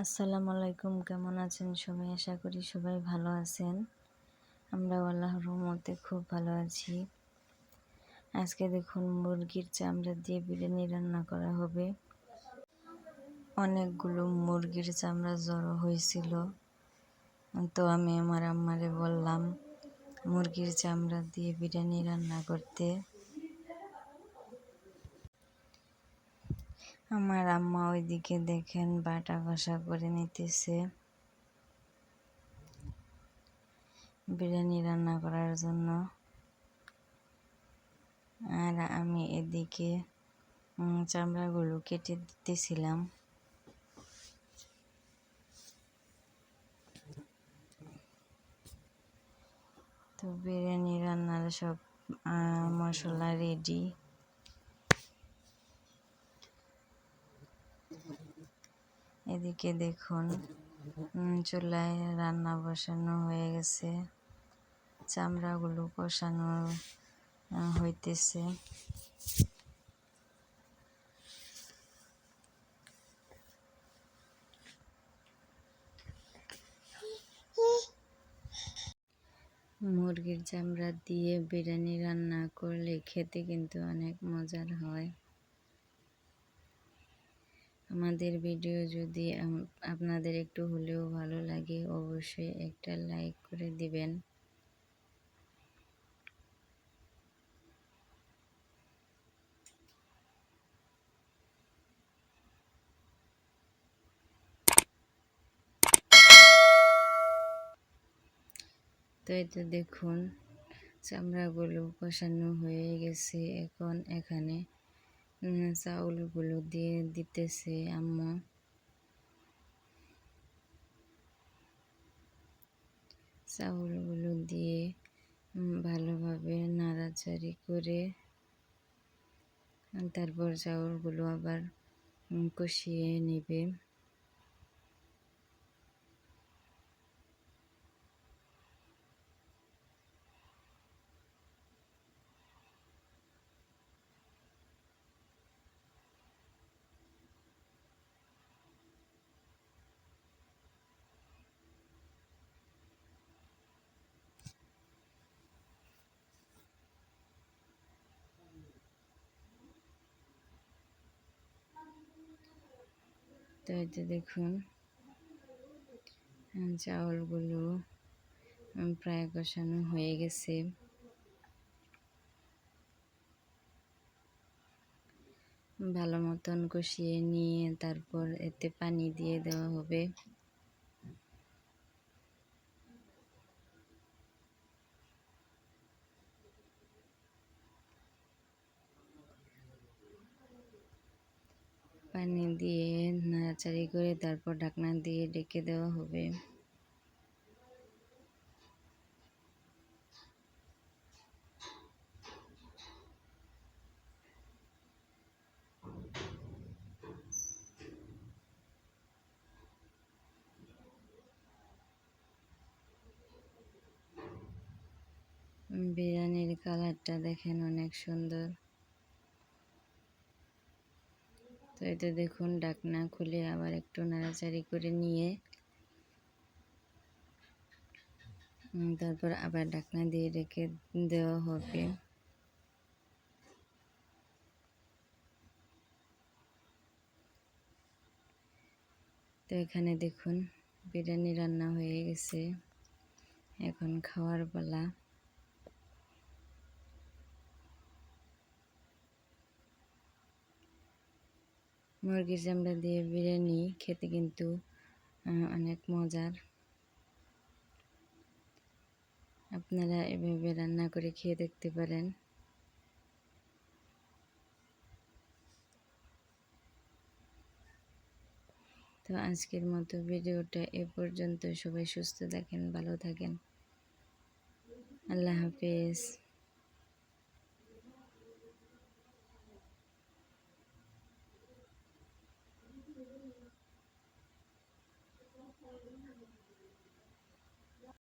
আসসালামু আলাইকুম, কেমন আছেন সবাই? আশা করি সবাই ভালো আছেন। আমরা আল্লাহ রহমতে খুব ভালো আছি। আজকে দেখুন মুরগির চামড়া দিয়ে বিরিয়ানি রান্না করা হবে। অনেকগুলো মুরগির চামড়া জড়ো হয়েছিল। তো আমি আমার আম্মারে বললাম, মুরগির চামড়া দিয়ে বিরিয়ানি রান্না করতে। আমার আম্মা ওইদিকে দেখেন বাটা ঘষা করে নিতেছে। বিরিয়ানি রান্না করার জন্য। আর আমি এদিকে চামড়াগুলো কেটে দিতেছিলাম। তো বিরিয়ানি রান্নার সব মশলা রেডি এদিকে দেখুন চুলায় রান্না বসানো হয়ে গেছে। চামড়াগুলো কষানো হইতেছে। মুরগির চামড়া দিয়ে বিরিয়ানি রান্না করলে খেতে কিন্তু অনেক মজার হয়। আমাদের ভিডিও যদি আপনাদের একটু হলেও ভালো লাগে, অবশ্যই একটা লাইক করে দিবেন। তো এই তো দেখুন, চামড়াগুলো কষানো হয়ে গেছে এখন এখানে। চাউলগুলো দিয়ে দিতেছে আম্মা। চাউলগুলো দিয়ে ভালোভাবে নাড়াচাড়ি করে তারপর চাউলগুলো আবার কষিয়ে নেবে। তো এই এতে দেখুন চাউলগুলো প্রায় কষানো হয়ে গেছে। ভালো মতন কষিয়ে নিয়ে তারপর এতে পানি দিয়ে দেওয়া হবে। পানি দিয়ে নাড়াচাড়ি করে তারপর ঢাকনা দিয়ে ডেকে দেওয়া হবে। বিরিয়ানির কালারটা দেখেন অনেক সুন্দর। তো এতে দেখুন, ডাকনা খুলে আবার একটু নাড়াচাড়ি করে নিয়ে তারপর আবার ডাকনা দিয়ে রেখে দেওয়া হবে। তো এখানে দেখুন, বিরিয়ানি রান্না হয়ে গেছে। এখন খাওয়ার পালা। মুরগির চামড়া দিয়ে বিরিয়ানি খেতে কিন্তু অনেক মজার। আপনারা এভাবে রান্না করে খেয়ে দেখতে পারেন। তো আজকের মতো ভিডিওটা এ পর্যন্ত। সবাই সুস্থ থাকেন, ভালো থাকেন। আল্লাহ হাফিজ।